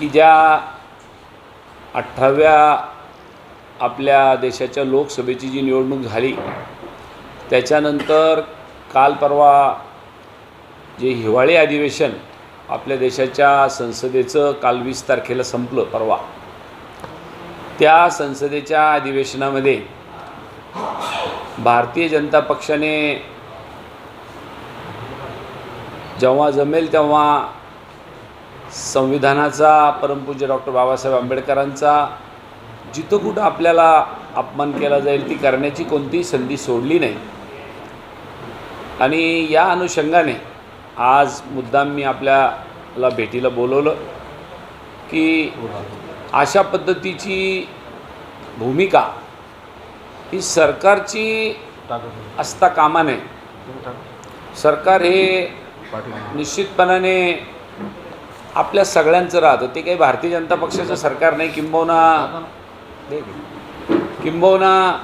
की ज्या अठराव्या आपल्या देशाच्या लोकसभेची जी निवडणूक झाली त्याच्यानंतर काल परवा जे हिवाळी अधिवेशन आपल्या देशाच्या संसदेचं काल वीस तारखेला संपलं परवा. त्या संसदेच्या अधिवेशनामध्ये भारतीय जनता पक्षाने जेव्हा जमेल तेव्हा संविधानाचा परमपूज्य डॉक्टर बाबासाहेब आंबेडकरांचा जिथं कुठं आपल्याला अपमान केला जाईल ती करण्याची कोणतीही संधी सोडली नाही. आणि या अनुषंगाने आज मुद्दाम मी आपल्याला भेटीला बोलवलं की अशा पद्धतीची भूमिका ही सरकारची असता कामा नये सरकार हे निश्चितपणाने आपल्या सगळ्यांचं राहतं. ते काही भारतीय जनता पक्षाचं सरकार नाही. किंबहुना किंबहुना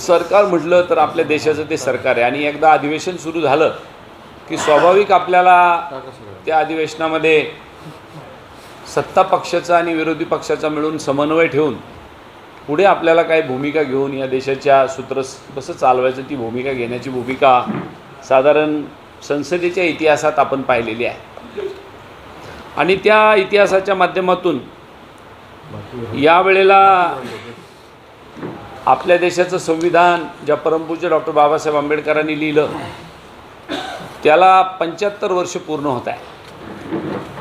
सरकार म्हटलं तर आपल्या देशाचं ते सरकार आहे. आणि एकदा अधिवेशन सुरू झालं की स्वाभाविक आपल्याला त्या अधिवेशनामध्ये सत्ता पक्षाचा आणि विरोधी पक्षाचा मिळून समन्वय ठेवून पुढे आपल्याला काय भूमिका घेऊन या देशाच्या सूत्र कसं चालवायचं ती भूमिका घेण्याची भूमिका साधारण संसदेच्या इतिहासात आपण पाहिलेली आहे. आणि त्या इतिहासाच्या माध्यमातून यावेळेला आपल्या देशाचं संविधान ज्या परमपूज्य डॉक्टर बाबासाहेब आंबेडकरांनी लिहिलं त्याला पंच्याहत्तर वर्ष पूर्ण होत आहे.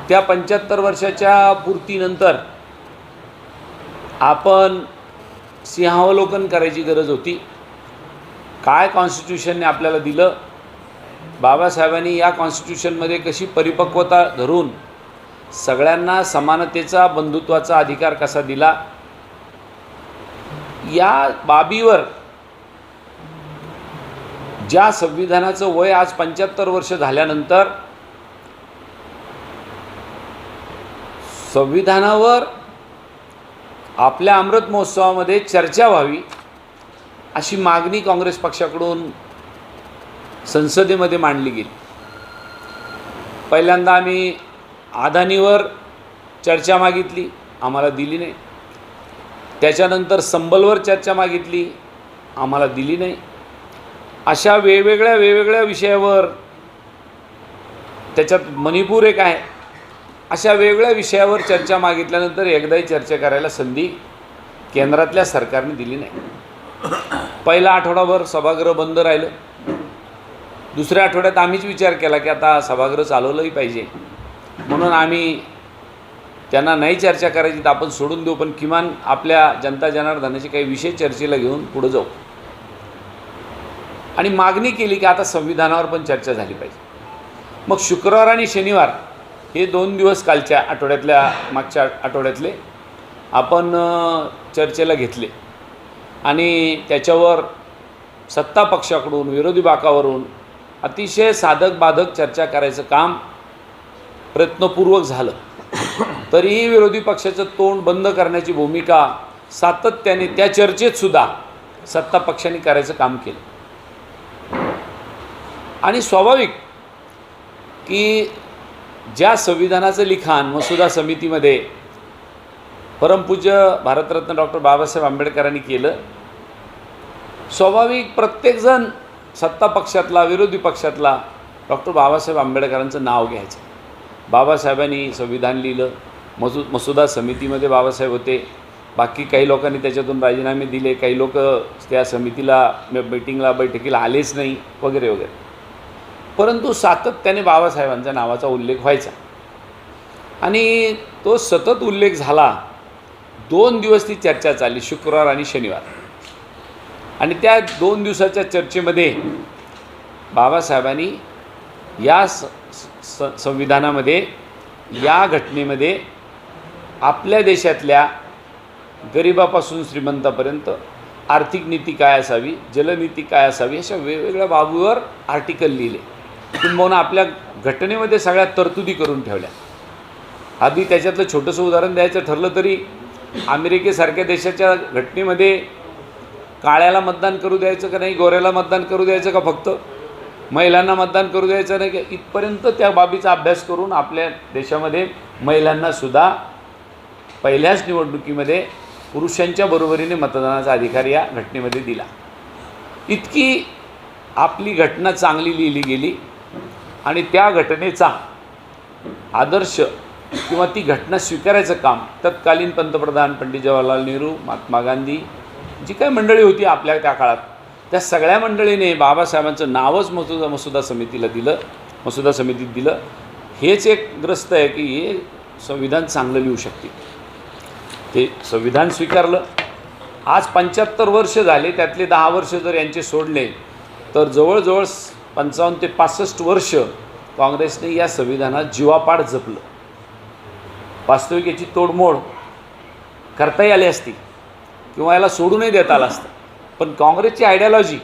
त्या पंच्याहत्तर वर्षाच्या पूर्तीनंतर आपण सिंहावलोकन करायची गरज होती. काय कॉन्स्टिट्यूशनने आपल्याला दिलं? बाबासाहेबांनी या कॉन्स्टिट्यूशनमध्ये कशी परिपक्वता धरून सगळ्यांना समानतेचा बंधुत्वाचा अधिकार कसा दिला? या बाबीवर ज्या संविधानाचं वय आज पंच्याहत्तर वर्ष झाल्यानंतर संविधानावर आपल्या अमृत महोत्सवामध्ये चर्चा व्हावी अशी मागणी काँग्रेस पक्षाकडून संसदेमध्ये मांडली गेली. पहिल्यांदा आम्ही अदानीवर चर्चा मागितली आम्हाला दिली नाही. त्याच्यानंतर संबलवर चर्चा मागितली आम्हाला दिली नाही. अशा वेगवेगळ्या वेगवेगळ्या विषयावर त्याच्यात मणिपूर एक आहे. अशा वेगवेगळ्या विषयावर चर्चा मागितल्यानंतर एकदाही चर्चा करायला संधी केंद्रातल्या सरकारने दिली नाही. पहिला आठवडाभर सभागृह बंद राहिलं. दुसऱ्या आठवड्यात आम्हीच विचार केला की आता सभागृह चालवलंही पाहिजे. म्हणून आम्ही त्यांना नाही चर्चा करायची तर आपण सोडून देऊ पण किमान आपल्या जनता जनार्दनाचे काही विषय चर्चेला घेऊन पुढं जाऊ. आणि मागणी केली की आता संविधानावर पण चर्चा झाली पाहिजे. मग शुक्रवार आणि शनिवार हे दोन दिवस कालच्या आठवड्यातल्या मागच्या आठवड्यातले आपण चर्चेला घेतले. आणि त्याच्यावर सत्ता पक्षाकडून विरोधी बाकावरून अतिशय साधक बाधक चर्चा करायचं काम प्रयत्नपूर्वक झालं. तरीही विरोधी पक्षाचं तोंड बंद करण्याची भूमिका सातत्याने त्या चर्चेत सुद्धा सत्ता पक्षाने करायचं काम केलं. आणि स्वाभाविक की ज्या संविधानाचं लिखाण मसुदा समितीमध्ये परमपूज्य भारतरत्न डॉक्टर बाबासाहेब आंबेडकरांनी केलं स्वाभाविक प्रत्येकजण सत्ता पक्षातला विरोधी पक्षातला डॉक्टर बाबासाहेब आंबेडकरांचं नाव घ्यायचं. बाबासाहेबांनी संविधान लिहिलं. मसू मसुदा समितीमध्ये बाबासाहेब होते. बाकी काही लोकांनी त्याच्यातून राजीनामे दिले. काही लोक त्या समितीला मीटिंगला बैठकीला आलेच नाही वगैरे वगैरे. परंतु सातत्याने बाबासाहेबांच्या नावाचा उल्लेख व्हायचा. आणि तो सतत उल्लेख झाला. दोन दिवस ती चर्चा चालली शुक्रवार आणि शनिवार. आणि त्या दोन दिवसाच्या चर्चेमध्ये बाबासाहेबांनी या स स संविधानामध्ये या घटनेमध्ये आपल्या देशातल्या गरिबापासून श्रीमंतापर्यंत आर्थिक नीती काय असावी जलनीती काय असावी अशा वेगवेगळ्या बाबीवर आर्टिकल लिहिले. किंबहुना आपल्या घटनेमध्ये सगळ्या तरतुदी करून ठेवल्या. आधी त्याच्यातलं छोटंसं उदाहरण द्यायचं ठरलं तरी अमेरिकेसारख्या देशाच्या घटनेमध्ये काळ्याला मतदान करू द्यायचं का नाही गोऱ्याला मतदान करू द्यायचं का फक्त? महिलांना मतदान करू द्यायचं नाही की? इथपर्यंत त्या बाबीचा अभ्यास करून आपल्या देशामध्ये महिलांनासुद्धा पहिल्याच निवडणुकीमध्ये पुरुषांच्या बरोबरीने मतदानाचा अधिकार या घटनेमध्ये दिला. इतकी आपली घटना चांगली लिहिली गेली आणि त्या घटनेचा आदर्श किंवा ती घटना स्वीकारायचं काम तत्कालीन पंतप्रधान पंडित जवाहरलाल नेहरू महात्मा गांधी जी काही मंडळी होती आपल्या त्या काळात त्या सगळ्या मंडळीने बाबासाहेबांचं नावच मसुदा मसुदा समितीला दिलं मसुदा समितीत दिलं. हेच एक ग्रस्त आहे की हे संविधान चांगलं लिहू शकते ते संविधान स्वीकारलं. आज पंच्याहत्तर वर्ष झाले त्यातले दहा वर्ष जर यांचे सोडले तर जवळजवळ पंचावन्न ते पासष्ट वर्ष काँग्रेसने या संविधानात जीवापाड जपलं. वास्तविक याची तोडमोड करताही आली असती किंवा याला सोडूनही देता आलं असतं. पण काँग्रेसची आयडियॉलॉजी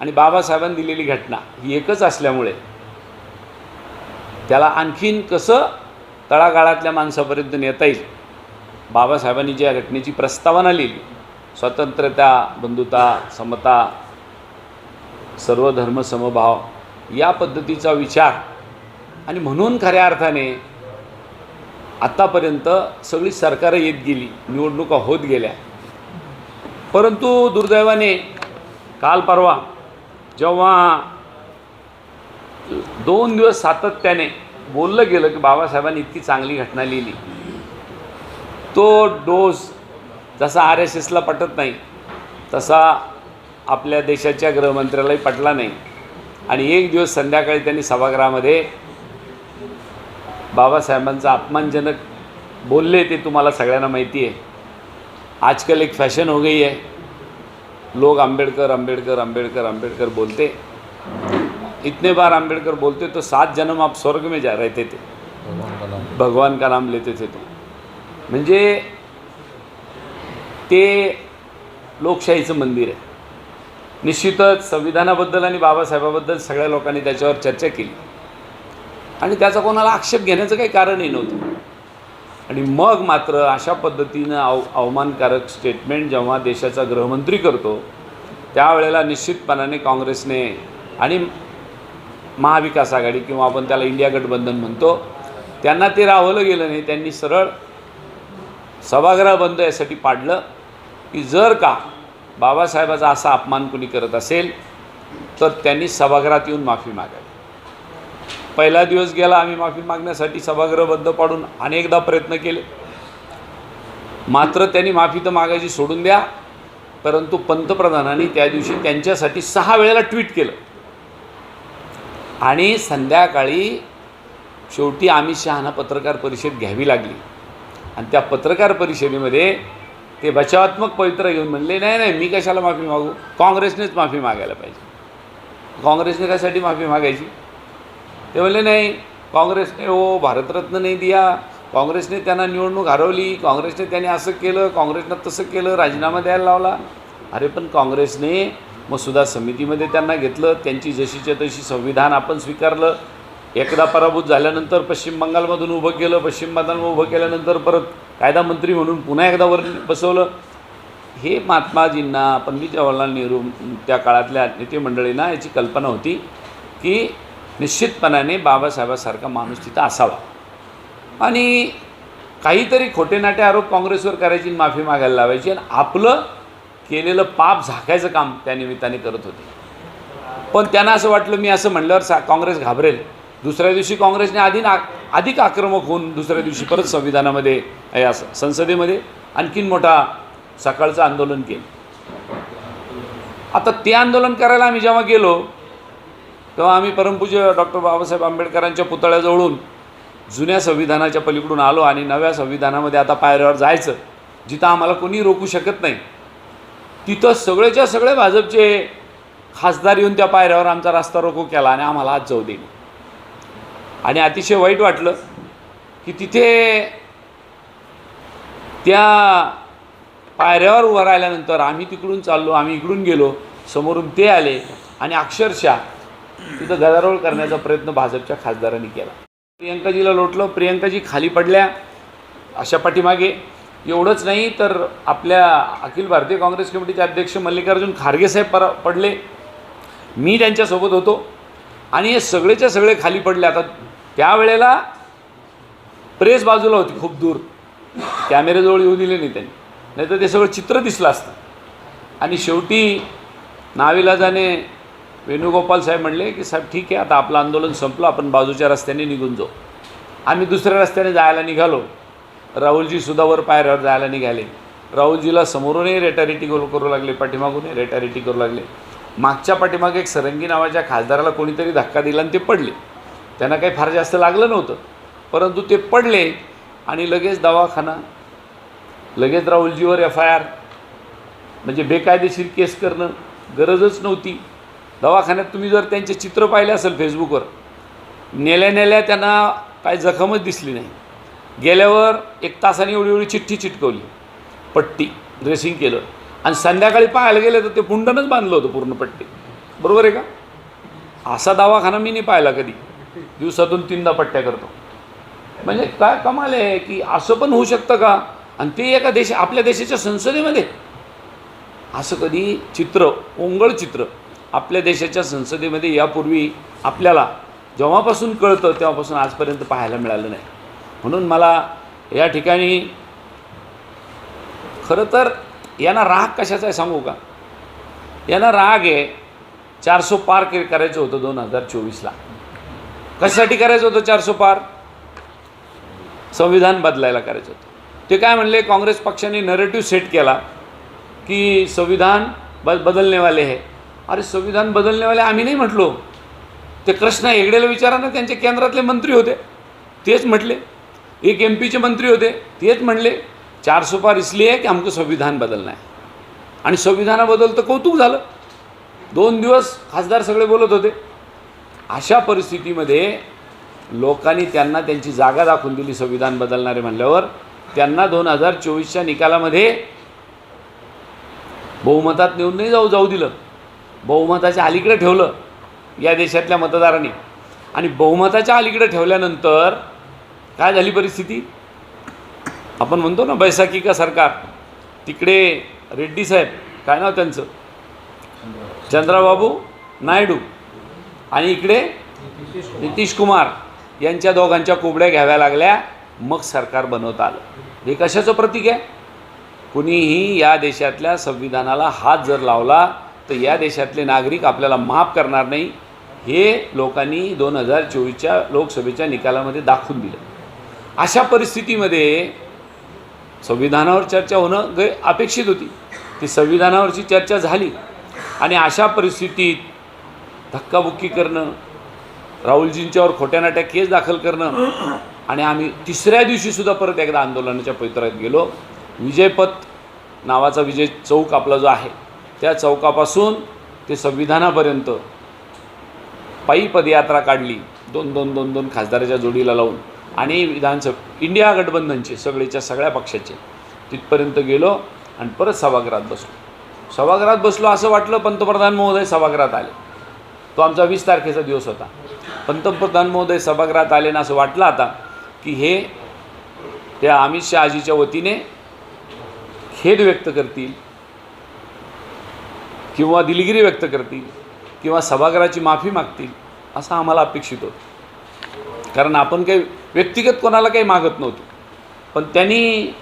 आणि बाबासाहेबांनी दिलेली घटना ही एकच असल्यामुळे त्याला आणखीन कसं तळागाळातल्या माणसापर्यंत नेता येईल? बाबासाहेबांनी ज्या घटनेची प्रस्तावना लिहिली स्वतंत्रता बंधुता समता सर्व धर्म समभाव या पद्धतीचा विचार आणि म्हणून खऱ्या अर्थाने आत्तापर्यंत सगळी सरकारं येत गेली निवडणुका होत गेल्या. परंतु दुर्दैवाने काल परवा जेव्हा दोन दिवस सातत्याने बोललं गेलं की बाबासाहेबांनी इतकी चांगली घटना लिहिली तो डोस जसा आर एस एसला पटत नाही तसा आपल्या देशाच्या गृहमंत्र्यालाही पटला नाही. आणि एक दिवस संध्याकाळी त्यांनी सभागृहामध्ये बाबासाहेबांचा अपमानजनक बोलले ते तुम्हाला सगळ्यांना माहिती आहे. आजकल एक फॅशन हो गई है। लोग अंबेडकर अंबेडकर अंबेडकर अंबेडकर बोलते। इतने बार अंबेडकर बोलते तो सात जन्म आप स्वर्ग में जा रहते थे भगवान का नाम लेते थे तो। म्हणजे ते लोकशाहीचं मंदिर आहे निश्चितच संविधानाबद्दल आणि बाबासाहेबाबद्दल सगळ्या लोकांनी त्याच्यावर चर्चा केली। आणि त्याचा कोणाला आक्षेप घेण्याचं काही कारणही नव्हतं। आणि मग मात्र अशा पद्धतीनं अव अवमानकारक स्टेटमेंट जेव्हा देशाचा गृहमंत्री करतो त्यावेळेला निश्चितपणाने काँग्रेसने आणि महाविकास आघाडी किंवा आपण त्याला इंडिया गठबंधन म्हणतो त्यांना ते राहवलं गेलं नाही. त्यांनी सरळ सभागृह बंद यासाठी पाडलं की जर का बाबासाहेबाचा असा अपमान कुणी करत असेल तर त्यांनी सभागृहात येऊन माफी मागावी. पहिला दिवस गेला आम्ही माफी मागण्यासाठी सभागृह बंद पाडून अनेकदा प्रयत्न केले. मात्र त्यांनी माफी तर मागायची सोडून द्या परंतु पंतप्रधानांनी त्या दिवशी त्यांच्यासाठी सहा वेळेला ट्विट केलं. आणि संध्याकाळी शेवटी अमित शहाना पत्रकार परिषद घ्यावी लागली. आणि त्या पत्रकार परिषदेमध्ये ते बचावात्मक पवित्र घेऊन म्हणले नाही नाही मी कशाला माफी मागू? काँग्रेसनेच माफी मागायला पाहिजे. काँग्रेसने कशासाठी माफी मागायची? ते म्हणले नाही काँग्रेसने हो भारतरत्न नाही दिया. काँग्रेसने त्यांना निवडणूक हरवली. काँग्रेसने त्याने असं केलं काँग्रेसनं तसं केलं राजीनामा द्यायला लावला. अरे पण काँग्रेसने मसुदा समितीमध्ये त्यांना घेतलं. त्यांची जशीच्या तशी संविधान आपण स्वीकारलं. एकदा पराभूत झाल्यानंतर पश्चिम बंगालमधून उभं केलं. पश्चिम बंगालमध्ये उभं केल्यानंतर परत कायदा मंत्री म्हणून पुन्हा एकदा वर बसवलं. हे महात्माजींना पंडित जवाहरलाल नेहरू त्या काळातल्या नेते मंडळींना याची कल्पना होती की निश्चितपणाने बाबासाहेबासारखा माणूस तिथं असावा. आणि काहीतरी खोटे नाटे आरोप काँग्रेसवर करायची आणि माफी मागायला लावायची आणि आपलं केलेलं पाप झाकायचं काम त्या निमित्ताने करत होते. पण त्यांना असं वाटलं मी असं म्हणल्यावर सा काँग्रेस घाबरेल. दुसऱ्या दिवशी काँग्रेसने आधी ना अधिक आक्रमक होऊन दुसऱ्या दिवशी परत संविधानामध्ये या संसदेमध्ये आणखीन मोठा सकाळचं आंदोलन केलं. आता ते आंदोलन करायला आम्ही जेव्हा गेलो तेव्हा आम्ही परमपूज्य डॉक्टर बाबासाहेब आंबेडकरांच्या पुतळ्याजवळून जुन्या संविधानाच्या पलीकडून आलो आणि नव्या संविधानामध्ये आता पायऱ्यावर जायचं जिथं आम्हाला कोणी रोखू शकत नाही. तिथं सगळेच्या सगळे भाजपचे खासदार येऊन त्या पायऱ्यावर आमचा रस्ता रोको केला आणि आम्हाला आज जाऊ दिली. आणि अतिशय वाईट वाटलं की तिथे त्या पायऱ्यावर उभं राहिल्यानंतर आम्ही तिकडून चाललो आम्ही इकडून गेलो समोरून ते आले आणि अक्षरशः तिथं गदारोळ करण्याचा प्रयत्न भाजपच्या खासदारांनी केला. प्रियंकाजीला लोटलं प्रियंकाजी खाली पडल्या अशा पाठीमागे. एवढंच नाही तर आपल्या अखिल भारतीय काँग्रेस कमिटीचे अध्यक्ष मल्लिकार्जुन खारगे साहेब पर पडले. मी त्यांच्यासोबत होतो. आणि हे सगळेच्या सगळे खाली पडले. आता त्यावेळेला प्रेस बाजूला होती खूप दूर. कॅमेऱ्याजवळ येऊ दिले नाही त्यांनी. नाही तर ते सगळं चित्र दिसलं असतं. आणि शेवटी नाविलाजाने वेणुगोपाल साहेब म्हणले की साहेब ठीक आहे आता आपलं आंदोलन संपलं आपण बाजूच्या रस्त्याने निघून जाऊ. आम्ही दुसऱ्या रस्त्याने जायला निघालो. राहुलजी सुद्धा वर पायऱ्यावर जायला निघाले. राहुलजीला समोरूनही रेटारेटी करू करू लागले पाठीमागूनही रेटारेटी करू लागले. मागच्या पाठीमागे एक सरंगी नावाच्या खासदाराला कोणीतरी धक्का दिला आणि ते पडले. त्यांना काही फार जास्त लागलं नव्हतं परंतु ते पडले आणि लगेच दवाखाना लगेच राहुलजीवर एफ आय आर म्हणजे बेकायदेशीर केस करणं गरजच नव्हती. दवाखान्यात तुम्ही जर त्यांचे चित्र पाहिले असेल फेसबुकवर नेल्या नेल्या त्यांना काय जखमच दिसली नाही. गेल्यावर एक तासाने एवढी एवढी चिठ्ठी चिटकवली पट्टी ड्रेसिंग केलं. आणि संध्याकाळी पाहायला गेलं तर ते पुंडनच बांधलं होतं पूर्ण पट्टी. बरोबर आहे का? असा दवाखाना मी नाही पाहिला कधी. दिवसातून तीनदा पट्ट्या करतो. म्हणजे काय कमाल आहे की असं पण होऊ शकतं का? आणि ते एका देश आपल्या देशाच्या संसदेमध्ये. असं कधी चित्र ओंगळ चित्र आपल्या देशाच्या संसदेमध्ये यापूर्वी आपल्याला जेव्हापासून कळतं तेव्हापासून आजपर्यंत पाहायला मिळालं नाही. म्हणून मला या ठिकाणी खरं तर यांना राग कशाचा आहे सांगू का? यांना राग आहे चारसो पार के करायचं होतं दोन हजार चोवीसला. कशासाठी करायचं होतं चारसो पार? संविधान बदलायला करायचं होतं. ते काय म्हणले काँग्रेस पक्षाने नरेटिव्ह सेट केला की संविधान ब बदलने वाले अरे संविधान बदलण्यावाले आम्ही नाही म्हटलो. ते कृष्णा हेगडेला विचारा ना त्यांचे केंद्रातले मंत्री होते. तेच म्हटले. एक एम पीचे मंत्री होते तेच म्हणले. चार सौ इसलिए की आमचं संविधान बदलणं आहे आणि संविधानाबद्दल तर कौतुक झालं. दोन दिवस खासदार सगळे बोलत होते. अशा परिस्थितीमध्ये लोकांनी त्यांना त्यांची जागा दाखवून दिली संविधान बदलणारे म्हणल्यावर. त्यांना दोन हजार चोवीसच्या निकालामध्ये बहुमतात नेऊन नाही जाऊ जाऊ दिलं. बहुमताच्या अलीकडे ठेवलं या देशातल्या मतदारांनी. आणि बहुमताच्या अलीकडे ठेवल्यानंतर काय झाली परिस्थिती? आपण म्हणतो ना बैसाखी का सरकार? तिकडे रेड्डी साहेब काय नाव त्यांचं? चंद्राबाबू नायडू आणि इकडे नितीश कुमार यांच्या दोघांच्या कोबड्या घ्याव्या लागल्या मग सरकार बनवता आलं. हे कशाचं प्रतीक आहे? कुणीही या देशातल्या संविधानाला हात जर लावला तर या देशातले नागरिक आपल्याला माफ करणार नाही. हे लोकांनी दोन हजार चोवीसच्या लोकसभेच्या निकालामध्ये दाखवून दिलं. अशा परिस्थितीमध्ये संविधानावर चर्चा होणं ग अपेक्षित होती. ती संविधानावरची चर्चा झाली. आणि अशा परिस्थितीत धक्काबुक्की करणं राहुलजींच्यावर खोट्या नाट्या केस दाखल करणं आणि आम्ही तिसऱ्या दिवशीसुद्धा परत एकदा आंदोलनाच्या पवित्रात गेलो. विजयपथ नावाचा विजय चौक आपला जो आहे त्या चौकापासून ते संविधानापर्यंत पायी पदयात्रा काढली. दोन दोन दोन दोन खासदाराच्या जोडीला लावून. आणि विधानसभा इंडिया गठबंधनचे सगळेच्या सगळ्या पक्षाचे. तिथपर्यंत गेलो आणि परत सभागृहात बसलो. सभागृहात बसलो असं वाटलं पंतप्रधान महोदय सभागृहात आले. तो आमचा वीस तारखेचा दिवस होता. पंतप्रधान महोदय सभागृहात आले ना असं वाटलं आता की हे त्या अमित शहाजीच्या वतीने खेद व्यक्त करतील. किंवा दिलगिरी व्यक्त करतील किंवा सभागृहाची माफी मागतील असं आम्हाला अपेक्षित होतं. कारण आपण काही व्यक्तिगत कोणाला काही मागत नव्हतो. पण त्यांनी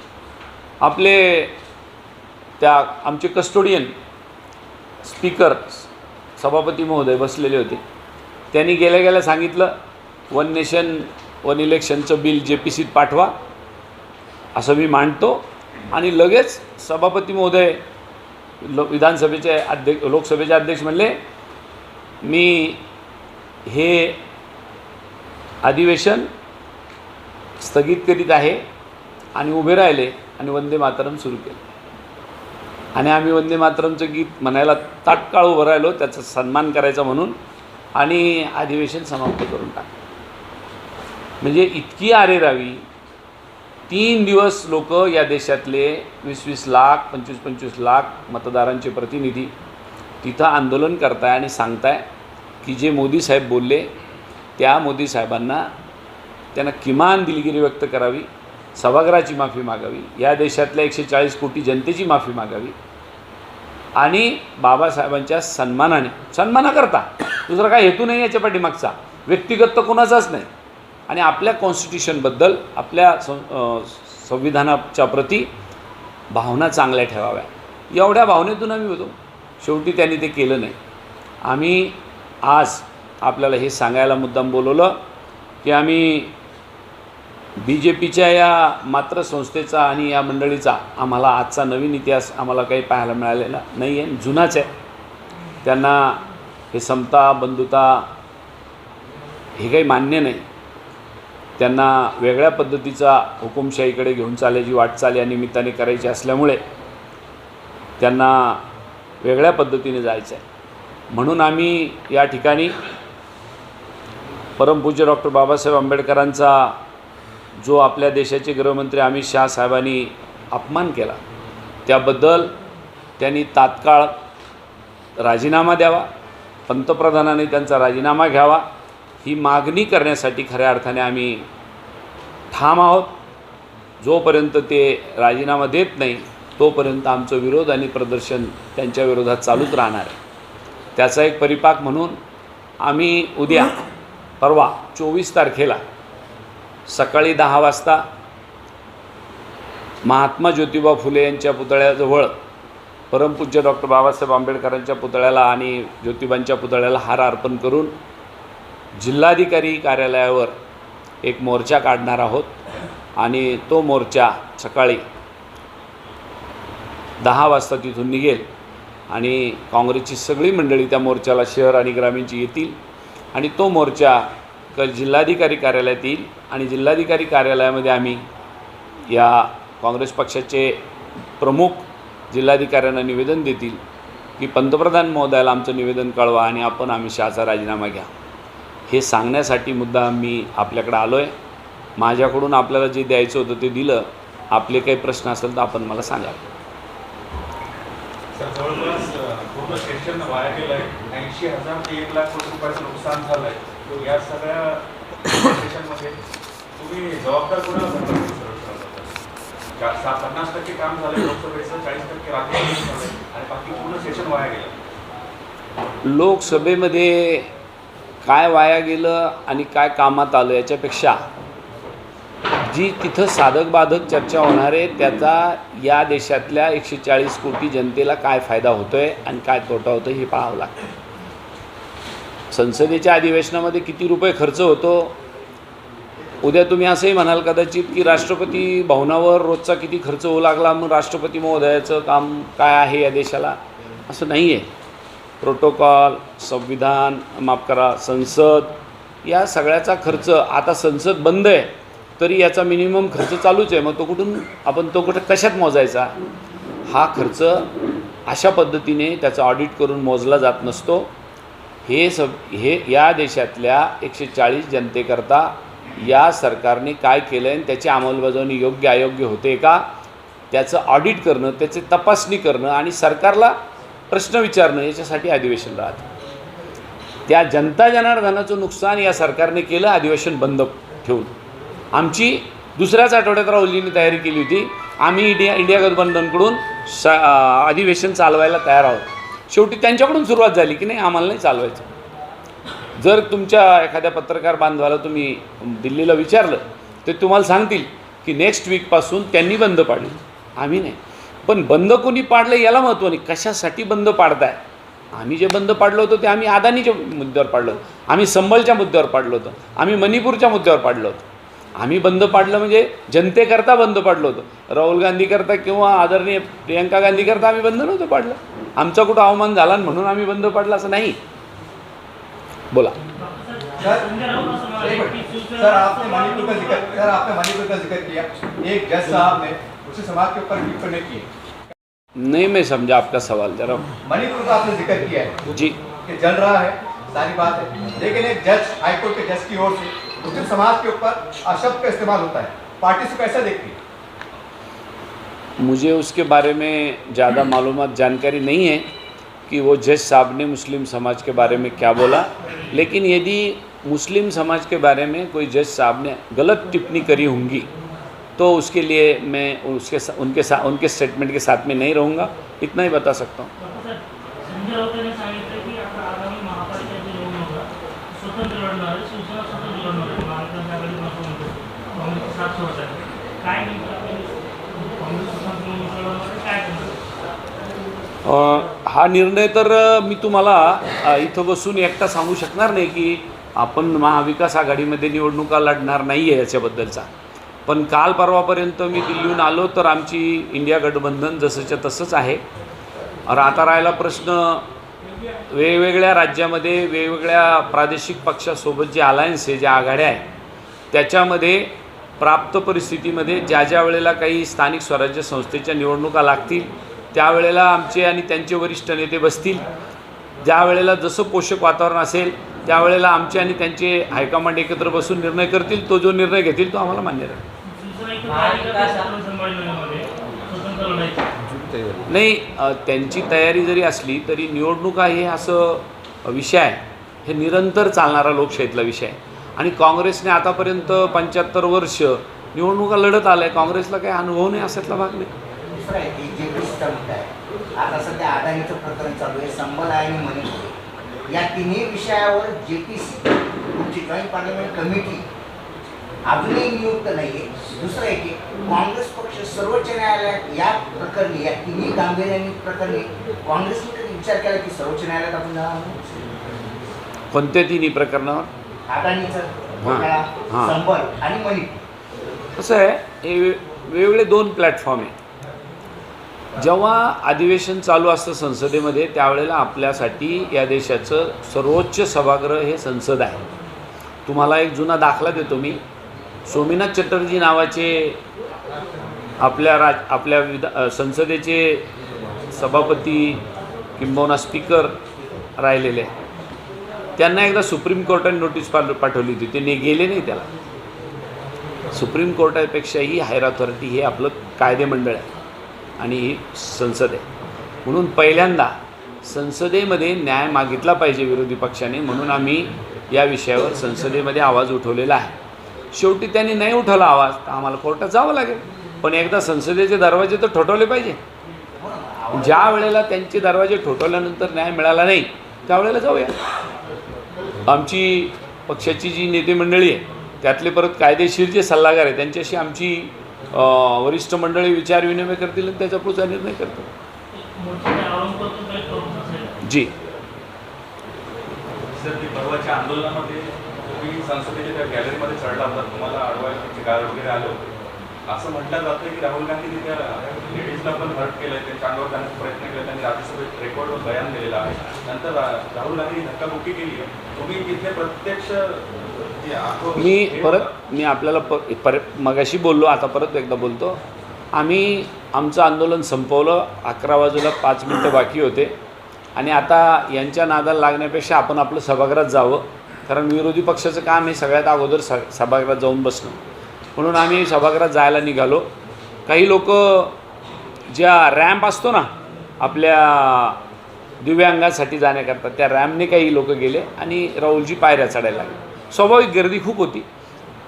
आपले त्या आमचे कस्टोडियन स्पीकर सभापती महोदय बसलेले होते. त्यांनी गेल्या गेल्या सांगितलं वन नेशन वन इलेक्शनचं बिल जे पी सीत पाठवा असं मी मांडतो आणि लगेच सभापती महोदय लो विधानसभेचे अध्यक्ष लोकसभेचे अध्यक्ष म्हणले मी हे अधिवेशन स्थगित करीत आहे आणि उभे राहिले आणि वंदे मातरम सुरू केलं. आणि आम्ही वंदे मातरमचं गीत म्हणायला तात्काळ उभं राहिलो त्याचा सन्मान करायचा म्हणून आणि अधिवेशन समाप्त करून टाकलं. म्हणजे इतकी आरेरावी तीन दिवस लोक या देशातले वीस वीस लाख पंचवीस पंचवीस लाख मतदारांचे प्रतिनिधी तिथं आंदोलन करताय आणि सांगताय की जे मोदी साहेब बोलले त्या मोदी साहेबांना त्यांना किमान दिलगिरी व्यक्त करावी सभागृहाची माफी मागावी या देशातल्या एकशे चाळीस कोटी जनतेची माफी मागावी आणि बाबासाहेबांच्या सन्मानाने सन्मानाकरता. दुसरा काय हेतू नाही याच्या पाठीमागचा. व्यक्तिगत तर कोणाचाच नाही. आणि आपल्या कॉन्स्टिट्यूशनबद्दल आपल्या सं संविधानाच्या प्रती भावना चांगल्या ठेवाव्या. एवढ्या भावनेतून आम्ही होतो. शेवटी त्यांनी ते केलं नाही. आम्ही आज आपल्याला हे सांगायला मुद्दाम बोलवलं की आम्ही बी जे पीच्या या मात्र संस्थेचा आणि या मंडळीचा आम्हाला आजचा नवीन इतिहास आम्हाला काही पाहायला मिळालेला नाही आहे. जुनाच आहे. त्यांना हे समता बंधुता हे काही मान्य नाही. त्यांना वेगळ्या पद्धतीचा हुकुमशाहीकडे घेऊन चालायची वाटचाल या निमित्ताने करायची असल्यामुळे त्यांना वेगळ्या पद्धतीने जायचं आहे म्हणून आम्ही या ठिकाणी परमपूज्य डॉक्टर बाबासाहेब आंबेडकरांचा जो आपल्या देशाचे गृहमंत्री अमित शहा साहेबांनी अपमान केला त्याबद्दल त्यांनी तात्काळ राजीनामा द्यावा पंतप्रधानांनी त्यांचा राजीनामा घ्यावा ही मागणी करण्यासाठी खऱ्या अर्थाने आम्ही ठाम आहोत. जोपर्यंत ते राजीनामा देत नाही तोपर्यंत आमचं विरोध आणि प्रदर्शन त्यांच्या विरोधात चालूच राहणार आहे. त्याचा एक परिपाक म्हणून आम्ही उद्या परवा चोवीस तारखेला सकाळी दहा वाजता महात्मा ज्योतिबा फुले यांच्या पुतळ्याजवळ परमपूज्य डॉक्टर बाबासाहेब आंबेडकरांच्या पुतळ्याला आणि ज्योतिबांच्या पुतळ्याला हार अर्पण करून जिल्हाधिकारी कार्यालयावर एक मोर्चा काढणार आहोत आणि तो मोर्चा सकाळी दहा वाजता तिथून निघेल आणि काँग्रेसची सगळी मंडळी त्या मोर्चाला शहर आणि ग्रामीणची येतील आणि तो मोर्चा क जिल्हाधिकारी कार्यालयात येईल आणि जिल्हाधिकारी कार्यालयामध्ये आम्ही या काँग्रेस पक्षाचे प्रमुख जिल्हाधिकाऱ्यांना निवेदन देतील की पंतप्रधान महोदयाला आमचं निवेदन कळवा आणि आपण आम्ही शहाचा राजीनामा घ्या. हे सांगण्यासाठी मुद्दा मी आपल्याकडे आलो आहे माझ्याकडून आपल्याला जे द्यायचं होतं ते दिलं. आपले काही प्रश्न असेल तर आपण मला सांगा पन्नास टक्के काम झालं लोकसभेचं चाळीस टक्के आणि बाकी पूर्ण सेशन वाया गेलं लोकसभेमध्ये काय वाया गेलं आणि काय कामात आलं याच्यापेक्षा जी तिथं साधक बाधक चर्चा होणार आहे त्याचा या देशातल्या एकशे चाळीस कोटी जनतेला काय फायदा होतो आहे आणि काय तोटा होतो हे पाहावं लागतं. संसदेच्या अधिवेशनामध्ये किती रुपये खर्च होतो? उद्या तुम्ही असंही म्हणाल कदाचित की राष्ट्रपती भवनावर रोजचा किती खर्च होऊ लागला मग राष्ट्रपती महोदयाचं काम काय आहे या देशाला? असं नाही आहे प्रोटोकॉल संविधान माफ करा संसद या सगळ्याचा खर्च आता संसद बंद आहे तरी याचा मिनिमम खर्च चालूच आहे. मग तो कुठून आपण तो कुठं कशात मोजायचा? हा खर्च अशा पद्धतीने त्याचं ऑडिट करून मोजला जात नसतो. हे सब हे या देशातल्या एकशे चाळीस जनतेकरता या सरकारने काय केलं आहे आणि त्याची अंमलबजावणी योग्य अयोग्य होते का? त्याचं ऑडिट करणं त्याची तपासणी करणं आणि सरकारला प्रश्न विचारणं याच्यासाठी अधिवेशन राहतं. त्या जनता जनार्दनाचं नुकसान या सरकारने केलं अधिवेशन बंद ठेवून. आमची दुसऱ्याच आठवड्यात राहुलजींनी तयारी केली होती. आम्ही इंडिया इंडिया गठबंधनकडून स अधिवेशन चालवायला तयार आहोत. शेवटी त्यांच्याकडून सुरुवात झाली की नाही आम्हाला नाही चालवायचं. जर तुमच्या एखाद्या पत्रकार बांधवाला तुम्ही दिल्लीला विचारलं ते तुम्हाला सांगतील की नेक्स्ट वीकपासून त्यांनी बंद पाडली आम्ही नाही. पण बंद कोणी पाडलं याला महत्त्व नाही. कशासाठी बंद पाडताय? आम्ही जे बंद पाडलं होतं ते आम्ही अदानीच्या मुद्द्यावर पाडलं होतं. आम्ही संबलच्या मुद्द्यावर पाडलं होतं. आम्ही मणिपूरच्या मुद्द्यावर पाडलं होतं. आम्ही बंद पाडलं म्हणजे जनतेकरता बंद पाडलं होतं. राहुल गांधीकरता किंवा आदरणीय प्रियंका गांधीकरता आम्ही बंद नव्हतं पाडलं. आमचा कुठं अवमान झाला म्हणून आम्ही बंद पाडलं असं नाही. बोला. सर सर आपने मणिपुर का जिक्र सर आपने मणिपुर का जिक्र किया. एक जज साहब ने उसी समाज के ऊपर टिप्पणी की नहीं मैं समझा आपका सवाल जरा। मणिपुर का आपने ज़िक्र किया है जी। कि जल रहा है सारी बात है। लेकिन एक जज हाईकोर्ट के जज की ओर से मुस्लिम समाज के ऊपर अशब्द का इस्तेमाल होता है। पार्टी से कैसे देखती है मुझे उसके बारे में ज़्यादा मालूम जानकारी नहीं है कि वो जज साहब ने मुस्लिम समाज के बारे में क्या बोला। लेकिन यदि मुस्लिम समाज के बारे में कोई जज साहब ने गलत टिप्पणी करी होंगी तो उसके लिए मैं उसके सा, उनके साथ उनके स्टेटमेंट के साथ में नहीं रहूँगा। इतना ही बता सकता हूँ। हा निर्णय तर मी तुम्हाला इथं बसून एकटा सांगू शकणार नाही की आपण महाविकास आघाडीमध्ये निवडणुका लढणार नाही आहे याच्याबद्दलचा. पण काल परवापर्यंत मी दिल्लीहून आलो तर आमची इंडिया गठबंधन जसंच्या तसंच आहे. आता राहिला प्रश्न वेगवेगळ्या राज्यामध्ये वेगवेगळ्या प्रादेशिक पक्षासोबत जे अलायन्स आहे ज्या आघाड्या आहेत त्याच्यामध्ये प्राप्त परिस्थितीमध्ये ज्या ज्या वेळेला काही स्थानिक स्वराज्य संस्थेच्या निवडणुका लागतील त्यावेळेला आमचे आणि त्यांचे वरिष्ठ नेते बसतील. ज्या वेळेला जसं पोषक वातावरण असेल त्यावेळेला आमचे आणि त्यांचे हायकमांड एकत्र बसून निर्णय करतील तो जो निर्णय घेतील तो आम्हाला मान्य राहील. नाही त्यांची तयारी जरी असली तरी निवडणूक आहे असं विषय आहे. हे निरंतर चालणारा लोकशाहीतला विषय आहे. आणि काँग्रेसने आतापर्यंत पंच्याहत्तर वर्ष निवडणुका लढत आलं आहे काँग्रेसला काही अनुभव नाही असल्यातला भाग नाही. या तिन्ही विषयावर J P C joint parliament committee अजूनही नियुक्त नाही आहे दुसरं आहे की काँग्रेस पक्ष सर्वोच्च न्यायालयात या प्रकरणी या तिन्ही गांभीर्याने प्रकरणी काँग्रेसने कधी विचार केला की सर्वोच्च न्यायालयात आपण जाणार? कोणत्या तिन्ही प्रकरणावर? अदानीचं. संबल आणि मणिपूर कसं आहे हे वेगवेगळे दोन प्लॅटफॉर्म आहे जेव्हा अधिवेशन चालू असतं संसदेमध्ये त्यावेळेला आपल्यासाठी या देशाचं सर्वोच्च सभागृह हे संसद आहे. तुम्हाला एक जुना दाखला देतो मी. सोमीनाथ चटर्जी नावाचे आपल्या राज आपल्या विधा संसदेचे सभापती किंबहुना स्पीकर राहिलेले. त्यांना एकदा सुप्रीम कोर्टाने नोटीस पाठवली होती. ते ने गेले नाही त्याला. सुप्रीम कोर्टापेक्षाही हायर अथॉरिटी हे आपलं कायदेमंडळ आहे आणि ही संसद आहे. म्हणून पहिल्यांदा संसदेमध्ये न्याय मागितला पाहिजे विरोधी पक्षाने म्हणून आम्ही या विषयावर संसदेमध्ये आवाज उठवलेला आहे. शेवटी त्यांनी नाही उठवला आवाज तर आम्हाला कोर्टात जावं लागेल. पण एकदा संसदेचे दरवाजे तर ठोठवले पाहिजे. ज्या वेळेला त्यांचे दरवाजे ठोठवल्यानंतर न्याय मिळाला नाही त्यावेळेला जाऊया. आमची पक्षाची जी नेते मंडळी आहे त्यातले परत कायदेशीर जे सल्लागार आहे त्यांच्याशी आमची वरिष्ठ मंडळी विचार विनिमय करतील आणि त्याचा पुढचा निर्णय करतील. करतो जी. सर ती परवाच्या आंदोलनामध्ये संसदेच्या त्या गॅलरीमध्ये चढला होता. तुम्हाला अडवायला गार्ड वगैरे आले होते. असं म्हटलं जातं की राहुल गांधींनी त्या लेडीजला पण हर्ट केलंय. त्यांच्या अंगावर जाण्याचा प्रयत्न केला. त्यांनी राज्यसभेत रेकॉर्डवर बयान दिलेलं आहे. नंतर राहुल गांधींनी धक्काबुक्की केली आहे. तुम्ही तिथे प्रत्यक्ष मी परत मी आपल्याला प पर मगाशी बोललो आता परत एकदा बोलतो. आम्ही आमचं आंदोलन संपवलं. अकरा वाजूला पाच मिनटं बाकी होते. आणि आता यांच्या नादाला लागण्यापेक्षा आपण आपलं सभागृहात जावं. कारण विरोधी पक्षाचं काम हे सगळ्यात अगोदर स सभागृहात जाऊन बसणं. म्हणून आम्ही सभागृहात जायला निघालो. काही लोक ज्या रॅम्प असतो ना आपल्या दिव्यांगासाठी जाण्याकरता त्या रॅम्पने काही लोक गेले आणि राहुलजी पायऱ्या चढायला लागले. स्वाभाविक गर्दी खूप होती.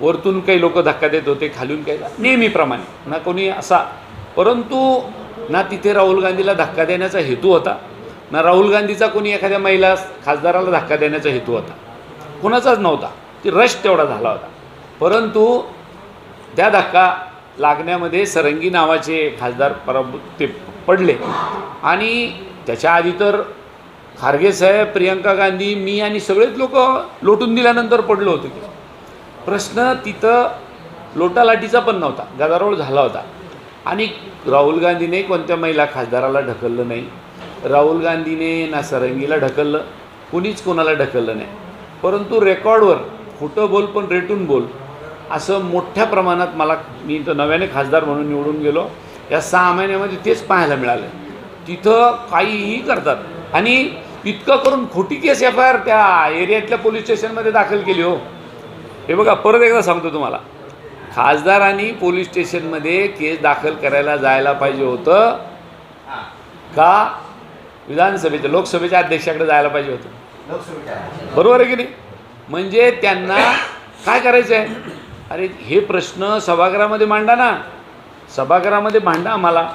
वरतून काही लोक धक्का देत होते खालून काही नेहमीप्रमाणे. ना कोणी असा परंतु ना तिथे राहुल गांधीला धक्का देण्याचा हेतू होता. ना राहुल गांधीचा कोणी एखाद्या महिला खासदाराला धक्का देण्याचा हेतू होता. कोणाचाच नव्हता. ती रश तेवढा झाला होता. परंतु त्या धक्का लागण्यामध्ये सरंगी नावाचे खासदार पराभूत ते पडले. आणि त्याच्या आधी तर खारगे साहेब प्रियंका गांधी मी आणि सगळेच लोक लोटून दिल्यानंतर पडलो होतो की प्रश्न तिथं लोटालाटीचा पण नव्हता. गदारोळ झाला होता. आणि राहुल गांधीने कोणत्या महिला खासदाराला ढकललं नाही? राहुल गांधीने ना सरंगीला ढकललं कुणीच कोणाला ढकललं नाही. परंतु रेकॉर्डवर खोटं बोल पण रेटून बोल असं मोठ्या प्रमाणात मला मी तर नव्याने खासदार म्हणून निवडून गेलो. या सहा महिन्यामध्ये तेच पाहायला मिळालं. तिथं काहीही करतात. आणि इतकं करून खोटी केस एफ आय आर त्या एरियातल्या पोलीस स्टेशनमध्ये दाखल केली हो. हे बघा परत एकदा सांगतो तुम्हाला. खासदारांनी पोलीस स्टेशनमध्ये केस दाखल करायला जायला पाहिजे होतं का विधानसभेच्या लोकसभेच्या अध्यक्षाकडे जायला पाहिजे होतं? बरोबर आहे की नाही? म्हणजे त्यांना काय करायचं आहे अरे हे प्रश्न सभागृहामध्ये मांडा ना. सभागृहामध्ये मांडा आम्हाला.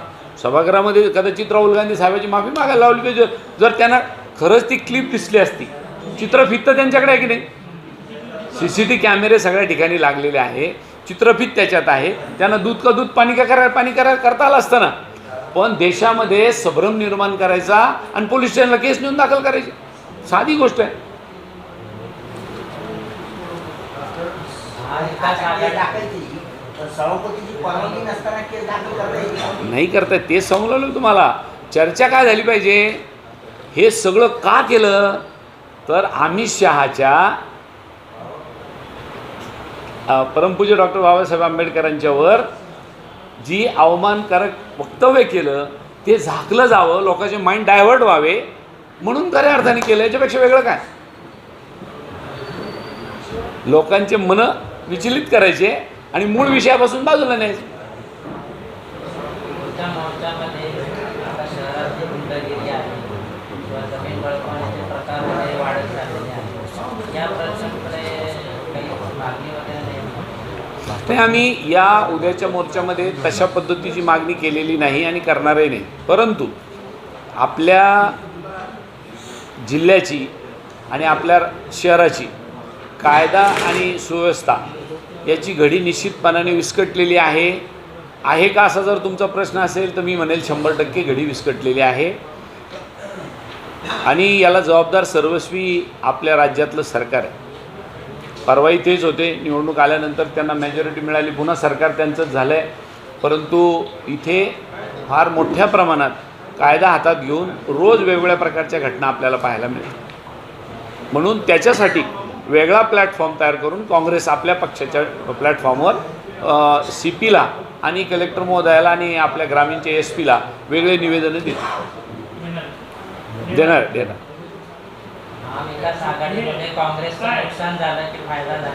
सभागृहामध्ये कदाचित राहुल गांधी साहेबाची माफी मागायला लावली पाहिजे. जर त्यांना खरंच ती क्लिप दिसली असती. चित्रफित तर त्यांच्याकडे आहे की नाही? सी सी टी कॅमेरे सगळ्या ठिकाणी लागलेले आहे. चित्रफित त्याच्यात आहे. त्यांना दूध का दूध पाणी का करा पाणी करा करता आलं असतं ना. पण देशामध्ये संभ्रम निर्माण करायचा आणि पोलीस स्टेशनला केस नेऊन दाखल करायची. साधी गोष्ट आहे. करता नाही करताय ते समजलं तुम्हाला. चर्चा काय झाली पाहिजे? हे सगळं का केलं? तर अमित शहाच्या परमपूज्य डॉक्टर बाबासाहेब आंबेडकरांच्यावर जी अवमानकारक वक्तव्य केलं ते झाकलं जावं लोकांचे माइंड डायव्हर्ट व्हावे. म्हणून खऱ्या अर्थाने केलं. याच्यापेक्षा वेगळं काय? लोकांचे मन विचलित करायचे आणि मूळ विषयापासून बाजूला न्यायचे. नाही आम्ही या उद्याच्या मोर्चामध्ये तशा पद्धतीची मागणी केलेली नाही आणि करणारही नाही. परंतु आपल्या जिल्ह्याची आणि आपल्या शहराची कायदा आणि सुव्यवस्था याची घडी निश्चितपणाने विस्कटलेली आहे. आहे का असा जर तुमचा प्रश्न असेल तर मी म्हणेल शंभर टक्के घडी विस्कटलेली आहे. आणि याला जबाबदार सर्वस्वी आपल्या राज्यातलं सरकार आहे. परवाही तेच होते. निवडणूक आल्यानंतर त्यांना मेजॉरिटी मिळाली. पुन्हा सरकार त्यांचंच झालं आहे परंतु इथे फार मोठ्या प्रमाणात कायदा हातात घेऊन रोज वेगवेगळ्या प्रकारच्या घटना आपल्याला पाहायला मिळतात. म्हणून त्याच्यासाठी वेगळा प्लॅटफॉर्म तयार करून काँग्रेस आपल्या पक्षाच्या प्लॅटफॉर्मवर सी पीला आणि कलेक्टर महोदयाला आणि आपल्या ग्रामीणच्या एस पीला वेगळे निवेदनं देतील. देणार देणार. काँग्रेसचं नुकसान झालं की फायदा झाला?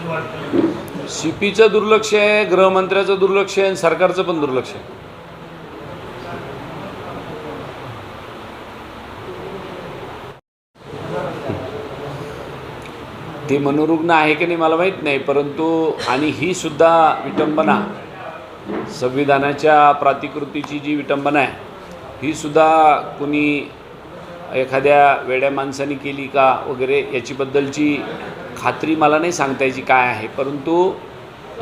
दुर्लक्ष आहे सी पीचं दुर्लक्ष आहे गृहमंत्र्याचं दुर्लक्ष आहे आणि सरकारचं पण दुर्लक्ष आहे. ते मनोरुग्ण आहे की नाही मला माहीत नाही परंतु आणि ही सुद्धा विटंबना संविधानाच्या प्रातिकृतीची जी विटंबना आहे ही सुद्धा कुणी एखाद्या वेड्या माणसाने केली का वगैरे याचीबद्दलची खात्री मला नाही सांगता यायची काय आहे. परंतु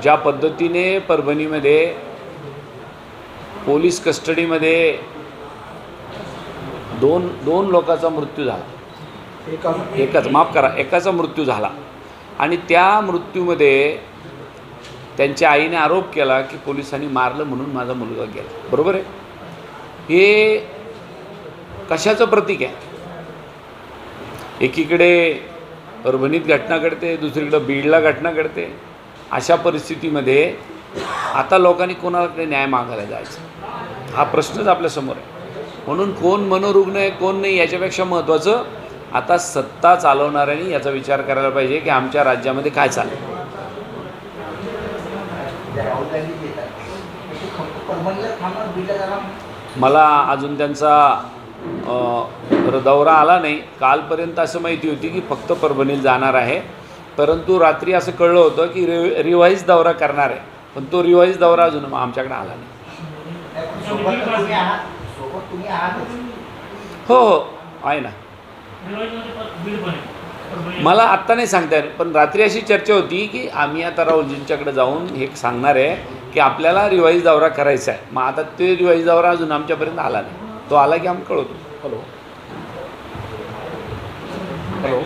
ज्या पद्धतीने परभणीमध्ये पोलीस कस्टडीमध्ये दोन दोन लोकांचा मृत्यू झाला. एकाच? माफ करा एकाचा मृत्यू झाला. आणि त्या मृत्यूमध्ये त्यांच्या आईने आरोप केला की पोलिसांनी मारलं म्हणून माझा मुलगा गेला. बरोबर आहे? हे कशाचं प्रतीक आहे? एकीकडे परभणीत घटना घडते दुसरीकडं बीडला घटना घडते. अशा परिस्थितीमध्ये आता लोकांनी कोणाकडे न्याय मागायला जायचं? हा प्रश्नच आपल्यासमोर आहे. म्हणून कोण मनोरुग्ण आहे कोण नाही याच्यापेक्षा महत्त्वाचं आता सत्ता चालवणाऱ्यांनी याचा विचार करायला पाहिजे की आमच्या राज्यामध्ये काय चालेल मला अजून त्यांचा दौरा आला नाही. कालपर्यंत असं माहिती होती की फक्त परभणीला जाणार आहे. परंतु रात्री असं कळलं होतं की रि रिवाईज दौरा करणार आहे. पण तो रिवाईज दौरा अजून आमच्याकडे आला नाही. हो हो. आहे ना. मला आत्ता नाही सांगता येत पण रात्री अशी चर्चा होती की आम्ही आता राहुलजींच्याकडे जाऊन हे सांगणार आहे की आपल्याला रिवाईज दौरा करायचा आहे. मग आता ते रिवाईज दौरा अजून आमच्यापर्यंत आला नाही. तो आला की आम्ही कळवतो. Hello hello